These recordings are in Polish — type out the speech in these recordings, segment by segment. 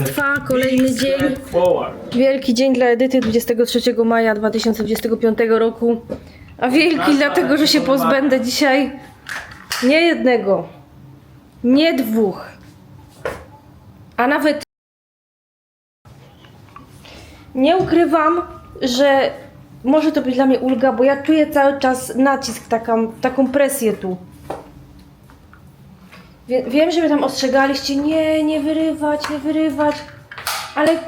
Państwa, kolejny dzień. Wielki dzień dla Edyty 23 maja 2025 roku. A wielki dlatego, że się pozbędę dzisiaj nie jednego, nie dwóch, a nawet nie ukrywam, że może to być dla mnie ulga, bo ja czuję cały czas nacisk, taką, taką presję tu. Wie, wiem, że mnie tam ostrzegaliście, nie, nie wyrywać, nie wyrywać, ale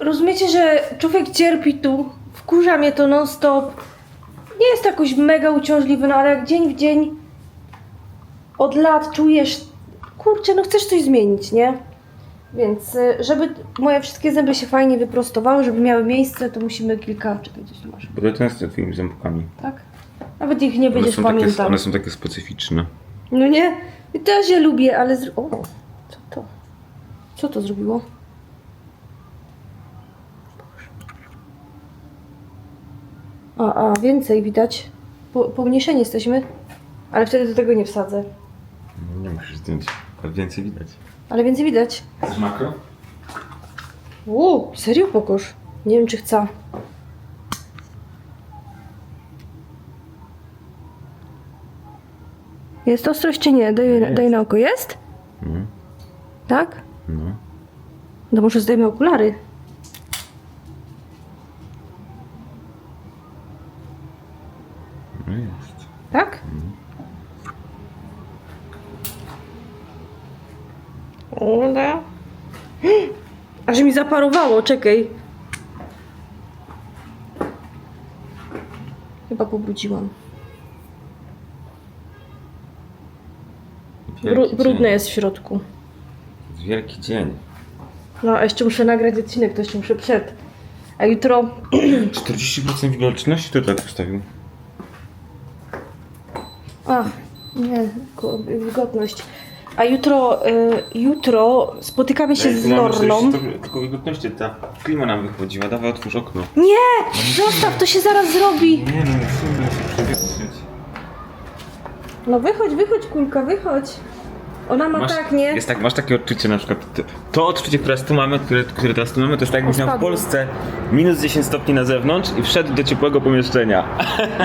rozumiecie, że człowiek cierpi tu, wkurza mnie to non stop. Nie jest to jakoś mega uciążliwe, no ale jak dzień w dzień od lat czujesz, kurczę, no chcesz coś zmienić, nie? Więc y, żeby moje wszystkie zęby się fajnie wyprostowały, żeby miały miejsce, to musimy kilka, czekaj, coś tu masz, Bo to często twoimi ząbkami. tak? Nawet ich nie One będziesz takie, pamiętał. one są takie specyficzne. No nie? I też je lubię, ale... Zr... O, co to? Co to zrobiło? A, a, więcej widać. Po, pomniejszeni jesteśmy. Ale wtedy do tego nie wsadzę. No, nie musisz zdjąć, ale więcej widać. Ale więcej widać. Chcesz makro? Ło, serio pokoż. Nie wiem, czy chcę. Jest ostrość, czy nie? Daj, Jest. daj na oko. Jest? Mhm. Tak? No. No może zdejmę okulary. No jest. Tak? Oda. Aż mi zaparowało, czekaj. Chyba pobrudziłam. Bru Wielki brudne dzień. jest w środku. Wielki dzień. No, a jeszcze muszę nagrać odcinek, to jeszcze muszę przed. A jutro 40% widoczności to tak wstawił. A, nie, ko- wilgotność. A jutro, y, jutro spotykamy się z Lorną. Tylko wilgotności, ta klima nam wychodziła. Dawaj, otwórz okno. Nie! Zostaw, to się zaraz zrobi. Nie no, musimy się przewietrzyć. No wychodź, wychodź, kulka, wychodź. Ona ma tak, nie? Jest tak, masz takie odczucie na przykład, to, to odczucie, które teraz tu mamy, które, które teraz tu mamy, to jest tak jakbyś miał w. Polsce minus 10 stopni na zewnątrz i wszedł do ciepłego pomieszczenia.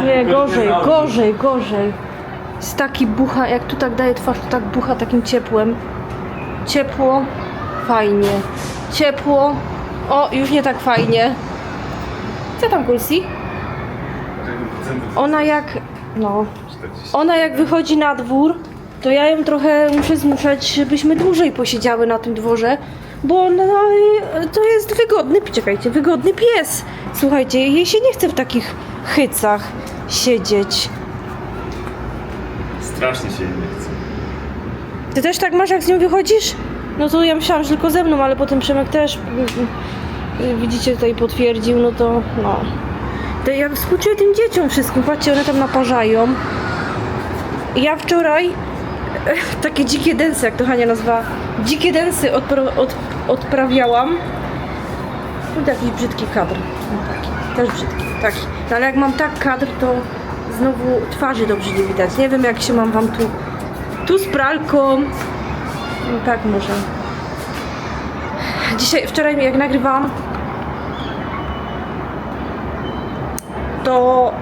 Nie, gorzej, gorzej, gorzej. Jest taki bucha, jak tu tak daje twarz, to tak bucha takim ciepłem. Ciepło, fajnie. Ciepło, o, już nie tak fajnie. Co tam, Kulsi? Ona jak, no, ona jak wychodzi na dwór, to ja ją trochę muszę zmuszać, żebyśmy dłużej posiedziały na tym dworze, bo ona, no, to jest wygodny, czekajcie, wygodny pies. Słuchajcie, jej się nie chce w takich hycach siedzieć. Strasznie się nie chce. Ty też tak masz, jak z nią wychodzisz? No to ja myślałam, że tylko ze mną, ale potem Przemek też, y, y, widzicie, tutaj potwierdził, no to no. To ja współczuję tym dzieciom wszystkim, patrzcie, one tam naparzają. Ja wczoraj takie dzikie densy, jak to Hania nazywa, dzikie densy odpra- od, odprawiałam. No jakiś brzydki kadr. No taki, też brzydki, taki. No ale jak mam tak kadr, to znowu twarzy dobrze nie widać. Nie wiem, jak się mam wam tu tu z pralką. No tak może. Dzisiaj, wczoraj jak nagrywałam, to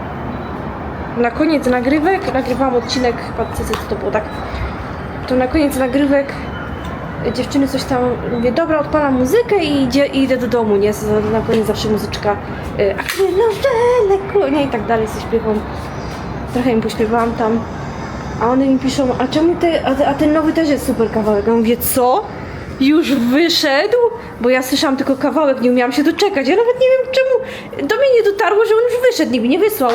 na koniec nagrywek, nagrywałam odcinek, patrzcie co to było, tak? To na koniec nagrywek dziewczyny coś tam, mówię, dobra, odpalam muzykę i, idzie, i idę do domu, nie? Na koniec zawsze muzyczka y, akrylowe, konie i tak dalej, coś śpiewam. Trochę im pośpiewałam tam. A one mi piszą, a czemu te, a, a ten nowy też jest super kawałek? Ja mówię, co? Już wyszedł? Bo ja słyszałam tylko kawałek, nie umiałam się doczekać. Ja nawet nie wiem czemu do mnie nie dotarło, że on już wyszedł, nikt mi nie wysłał.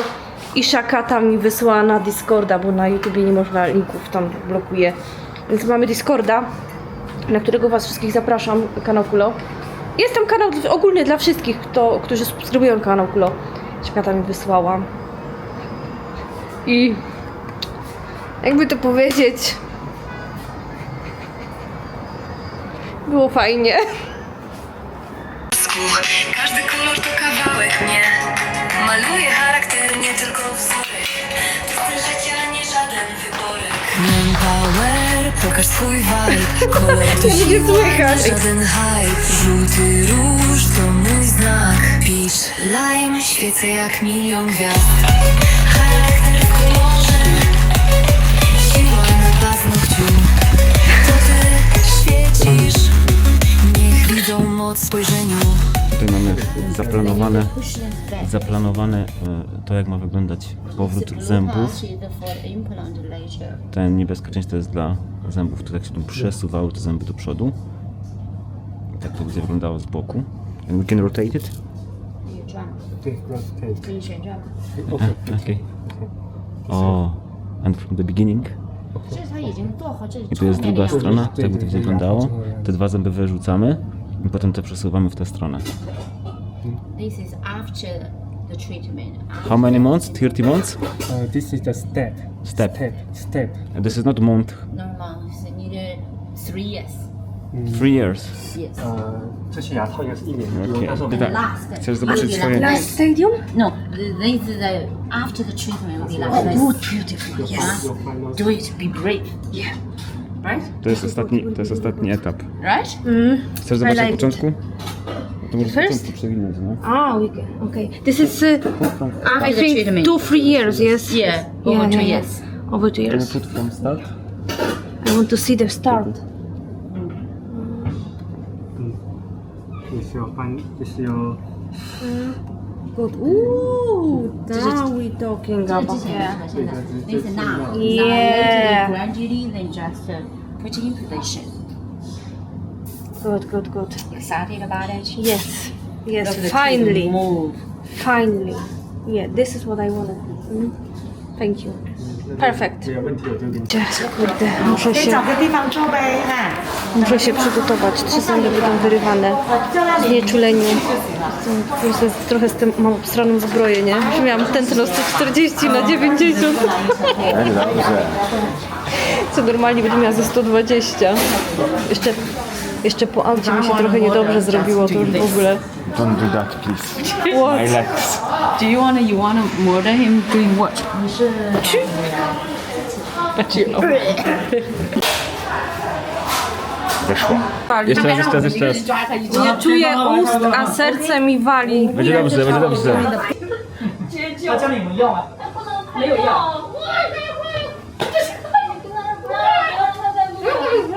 I Szaka tam mi wysłała na Discorda, bo na YouTubie nie można linków tam blokuje. Więc mamy Discorda, na którego was wszystkich zapraszam, kanał Kulo. Jest tam kanał ogólny dla wszystkich, kto, którzy subskrybują kanał Kulo. Tam mi wysłała. I jakby to powiedzieć. Było fajnie. Każdy kolor to kawałek mnie Maluje charakter, nie tylko wzorek To styl życia, nie żaden wyborek Manpower pokaż swój vibe Kolor Nie słychać. żaden hype Żółty róż to mój znak. Peach, lime, świecę jak milion gwiazd. Charakter w kolorze Siła na paznokciu. To ty świecisz Niech widzą moc spojrzeniu Tutaj mamy zaplanowane, zaplanowane e, to, jak ma wyglądać powrót zębów. Ten niebieska część to jest dla zębów, które tak się tu przesuwały te zęby do przodu. I tak to będzie wyglądało z boku. And we can rotate it? Okay. O, and from the beginning. I tu jest druga strona, tak by to wyglądało. Te dwa zęby wyrzucamy i potem te przesuwamy w tę stronę. This is after the treatment. How many months? 30 months? Uh, this is the step. Step. Step. Step. This is not month. Normal is needed three years. Three years. Yes. 呃，这些牙套应该是一年一 Okay. 用，但是我们 Dyda, Last. chcesz zobaczyć swoje... Last stadium? No, th- this is the after the treatment will be like Oh, this. good, beautiful, yes.有 final Do it, be brave. Yeah. Right? To jest ostatni, to jest ostatni etap. Right? Chcesz zobaczyć I od like początku? To może z First? początku przewinąć, no. Ah, we can. Okay. This is, uh, After I think, two, three years, yes? Yeah, over two yeah, years. Over two Can you years. put from start? I want to see the start. is your final is your Good. Ooh, now we talking about. Yeah. This now. Yeah. Gradually, then just uh, put in position. Good, good, good. Excited about it? Yes. Yes, Look, finally. Move. Finally. Yeah, this is what I wanted. Mm -hmm. Thank you. Perfect. Teraz, kurde, muszę się, muszę się przygotować. Trzy zęby będą wyrywane. Znieczuleni. Trochę z tym mam obstraną zbroję, nie? Że miałam tętno 140 na 90. Co normalnie będę miała ze 120. Jeszcze, jeszcze po aucie mi się trochę niedobrze zrobiło, to już w ogóle. Don't do that, please. What? My legs. Do you wanna you wanna murder him doing what? Weszło. Jeszcze raz, jeszcze raz, jeszcze raz. Nie czuję ust, a serce mi wali. Będzie dobrze, będzie dobrze. 他教你们用啊，没有用。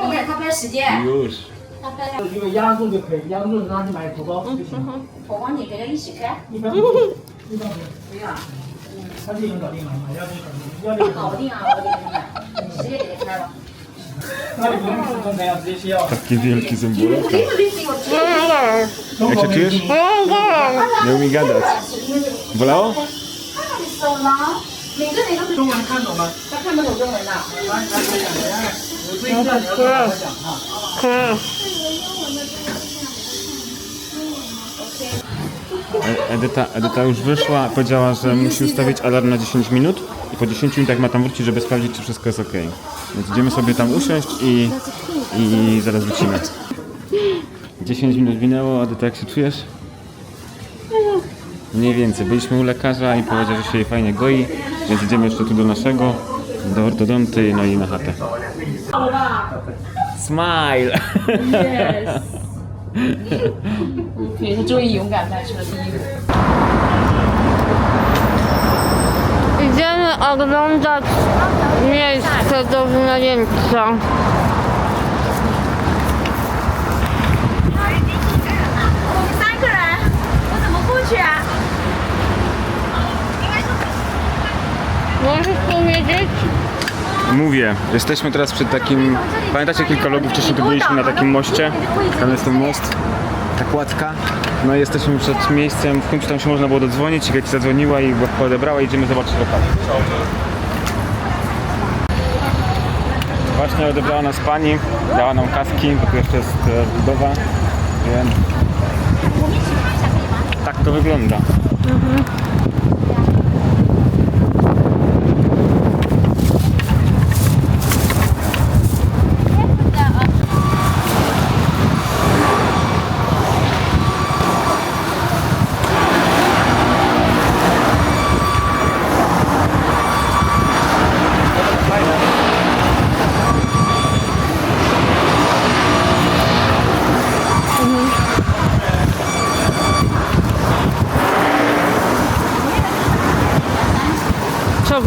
你看他拍时间， Już. 因为压住就可以，压住然后就买头膏就行。我帮你给他一起开，一般一般不用，他这种搞定了，买压住搞定，要搞定啊，我给你买，直接给他开了。那你不用手动开啊，直接切药。 Taki wielki zęburek. Jak się czujesz? Nie umie gadać. Bolało? 中文看懂吗？他看不懂中文的。我最近这两年跟他讲哈。 E- Edyta, Edyta już wyszła, powiedziała, że musi ustawić alarm na 10 minut i po 10 minutach ma tam wrócić, żeby sprawdzić, czy wszystko jest ok. Więc idziemy sobie tam usiąść i, i zaraz wrócimy. 10 minut minęło, Edyta, jak się czujesz? Mniej więcej. Byliśmy u lekarza i powiedział, że się jej fajnie goi, więc idziemy jeszcze tu do naszego, do ortodonty, no i na chatę. Smile! 对他终于勇敢迈出了第一步。 Idziemy oglądać miejsce do wynajęcia. Możesz powiedzieć? Mówię, jesteśmy teraz przed takim. Pamiętacie kilka logów wcześniej tu byliśmy na takim moście? Tam jest ten most, ta kładka. No i jesteśmy przed miejscem, w końcu tam się można było dodzwonić, Kate zadzwoniła i go odebrała i idziemy zobaczyć lokal. Właśnie odebrała nas pani, dała nam kaski, bo tu jeszcze jest e, budowa, więc tak to wygląda.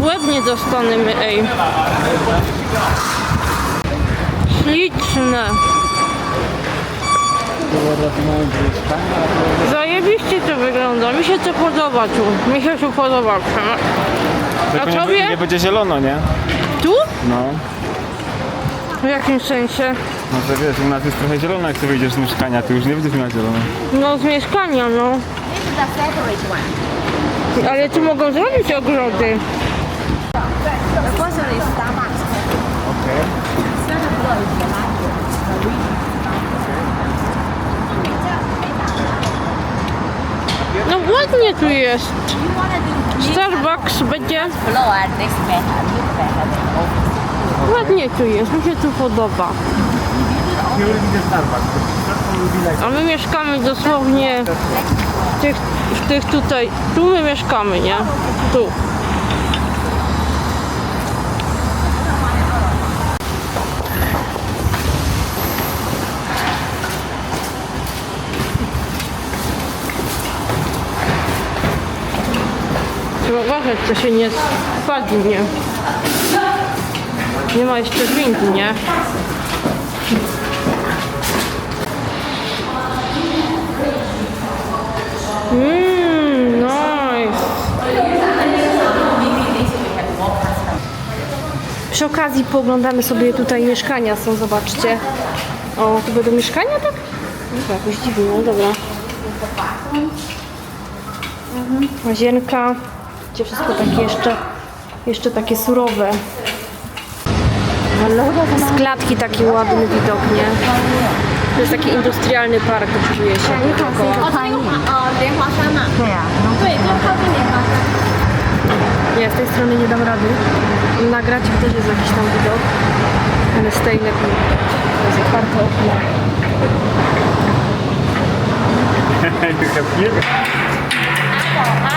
Mieszkanie dostaniemy, ej. Śliczne. Zajebiście to wygląda. Mi się to podoba tu. Mi się tu podoba. A nie, tobie? nie będzie zielono, nie? Tu? No. W jakim sensie? No to wiesz, u nas jest trochę zielono, jak ty wyjdziesz z mieszkania, ty już nie będziesz miała zielono. No z mieszkania, no. Ale tu mogą zrobić ogrody. No ładnie tu jest. Starbucks będzie. Ładnie tu jest, mi się tu podoba. A my mieszkamy dosłownie w tych, w tych tutaj, tu my mieszkamy, nie? Tu. Trzeba uważać, co się nie spadnie. Nie ma jeszcze windy, nie? Mmm, nice. Przy okazji pooglądamy sobie tutaj mieszkania są, zobaczcie. O, tu będą mieszkania, tak? To jakoś dziwnie, no dobra. Łazienka. Wszystko takie jeszcze, jeszcze takie surowe. Z klatki taki ładny widok, nie? To jest taki industrialny park, czuje się dookoła. No. Nie, z tej strony nie dam rady. Nagrać też jest jakiś tam widok. Ale z tej lepiej. To jest otwarte okno. You have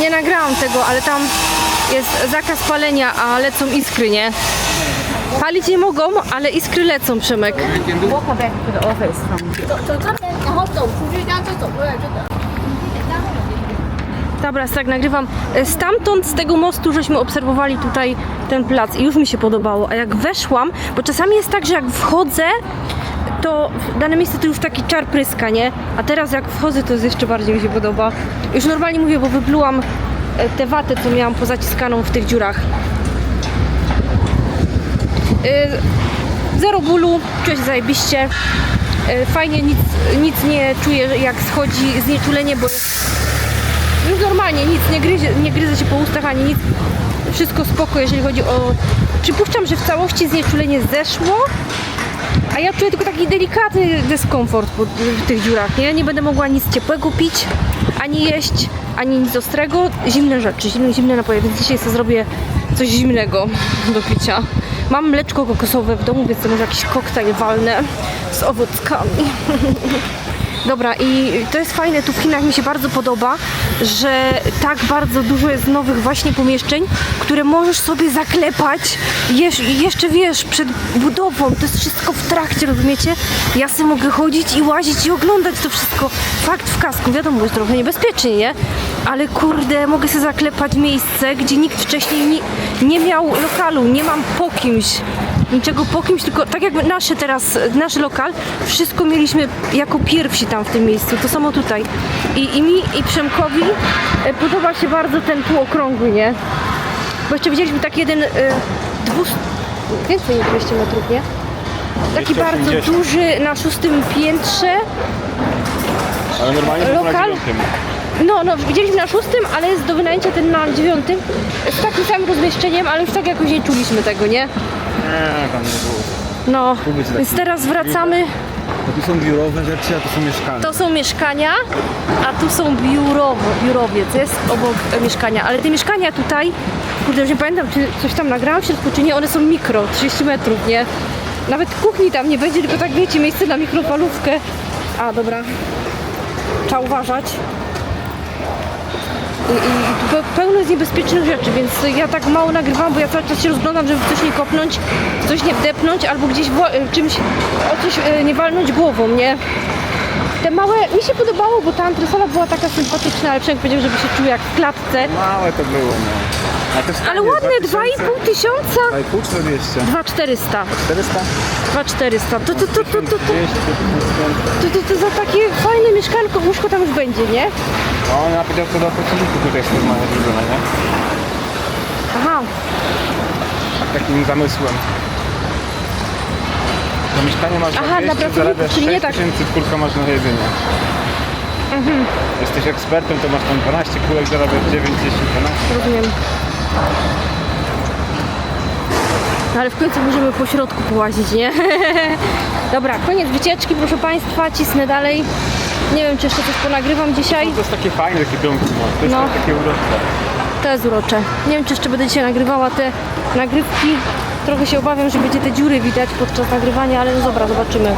Nie nagrałam tego, ale tam jest zakaz palenia, a lecą iskry, nie? Palić nie mogą, ale iskry lecą, Przemek. 走走这边，然后走出去，这样就走过来就得。 Dobra, tak nagrywam. E, Stamtąd, z tego mostu, żeśmy obserwowali tutaj ten plac i już mi się podobało. A jak weszłam, bo czasami jest tak, że jak wchodzę, to w dane miejsce to już taki czar pryska, nie? A teraz jak wchodzę, to jest jeszcze bardziej mi się podoba. Już normalnie mówię, bo wyplułam e, tę watę, co miałam pozaciskaną w tych dziurach. E, Zero bólu, czuję się zajebiście. E, Fajnie, nic, nic nie czuję, jak schodzi znieczulenie, bo no normalnie, nic, nie gryzie, nie gryzę się po ustach ani nic. Wszystko spoko, jeżeli chodzi o... Przypuszczam, że w całości znieczulenie zeszło, a ja czuję tylko taki delikatny dyskomfort w tych dziurach, nie? Nie będę mogła nic ciepłego pić, ani jeść, ani nic ostrego. Zimne rzeczy, zimne, zimne napoje, więc dzisiaj sobie zrobię coś zimnego do picia. Mam mleczko kokosowe w domu, więc to może jakiś koktajl walnę z owockami. Dobra, i to jest fajne, tu w Chinach mi się bardzo podoba, że tak bardzo dużo jest nowych właśnie pomieszczeń, które możesz sobie zaklepać jesz, jeszcze wiesz, przed budową, to jest wszystko w trakcie, rozumiecie? Ja sobie mogę chodzić i łazić i oglądać to wszystko. Fakt w kasku, wiadomo, jest trochę niebezpiecznie, nie? Ale kurde, mogę sobie zaklepać miejsce, gdzie nikt wcześniej nie, nie miał lokalu, nie mam po kimś niczego po kimś, tylko tak jakby nasze teraz, nasz lokal, wszystko mieliśmy jako pierwsi tam w tym miejscu, to samo tutaj. I, i mi i Przemkowi e, podoba się bardzo ten półokrągły, nie? Bo jeszcze widzieliśmy taki jeden, e, dwust... więcej niż 200 metrów, nie? Taki bardzo 280. duży na szóstym piętrze. Ale normalnie to było na Lokal? dziewiątym. No, no, widzieliśmy na szóstym, ale jest do wynajęcia ten na dziewiątym. Z takim samym rozmieszczeniem, ale już tak jakoś nie czuliśmy tego, nie? Nie, tam nie było. No, więc taki teraz wracamy. To tu są biurowe rzeczy, a to są mieszkania. To są mieszkania, a tu są biurowo, biurowiec, jest obok e, mieszkania. Ale te mieszkania tutaj, kurde, już nie pamiętam, czy coś tam nagrałam w środku, czy nie, one są mikro, 30 metrów, nie? Nawet kuchni tam nie będzie, tylko tak wiecie, miejsce na mikrofalówkę. A, dobra. Trzeba uważać. Pełno jest niebezpiecznych rzeczy, więc ja tak mało nagrywam, bo ja cały czas się rozglądam, żeby w coś nie kopnąć, w coś nie wdepnąć, albo gdzieś wo- czymś, o coś e, nie walnąć głową, nie? Te małe, mi się podobało, bo ta antresola była taka sympatyczna, ale Przemek powiedział, żeby się czuł jak w klatce. Małe to było, no. Ale ładne, 2,5 tysiąca. 2,5 czy 200? 2,400. 400? 2,400. To, to, to, to, to, to, 200, 1500. to, to, to za takie fajne mieszkanko, łóżko tam już będzie, nie? No, ona powiedział, to do pracowników tutaj jest normalnie zrobione, nie? Aha, Takim zamysłem. To mieszkanie masz Aha, za dla 200, pracowników, czyli nie 6 tak- Mhm. tysięcy, czwórka masz na jedzenie. Jesteś ekspertem, to masz tam 12 kółek, zarabiasz 9, 10, 12. rozumiem. No ale w końcu możemy po środku połazić, nie? Dobra, koniec wycieczki, proszę Państwa, cisnę dalej. Nie wiem, czy jeszcze coś ponagrywam dzisiaj. To jest takie fajne, takie domki, no. to jest No. takie urocze. To jest urocze. Nie wiem, czy jeszcze będę dzisiaj nagrywała te nagrywki. Trochę się obawiam, że będzie te dziury widać podczas nagrywania, ale no dobra, zobaczymy.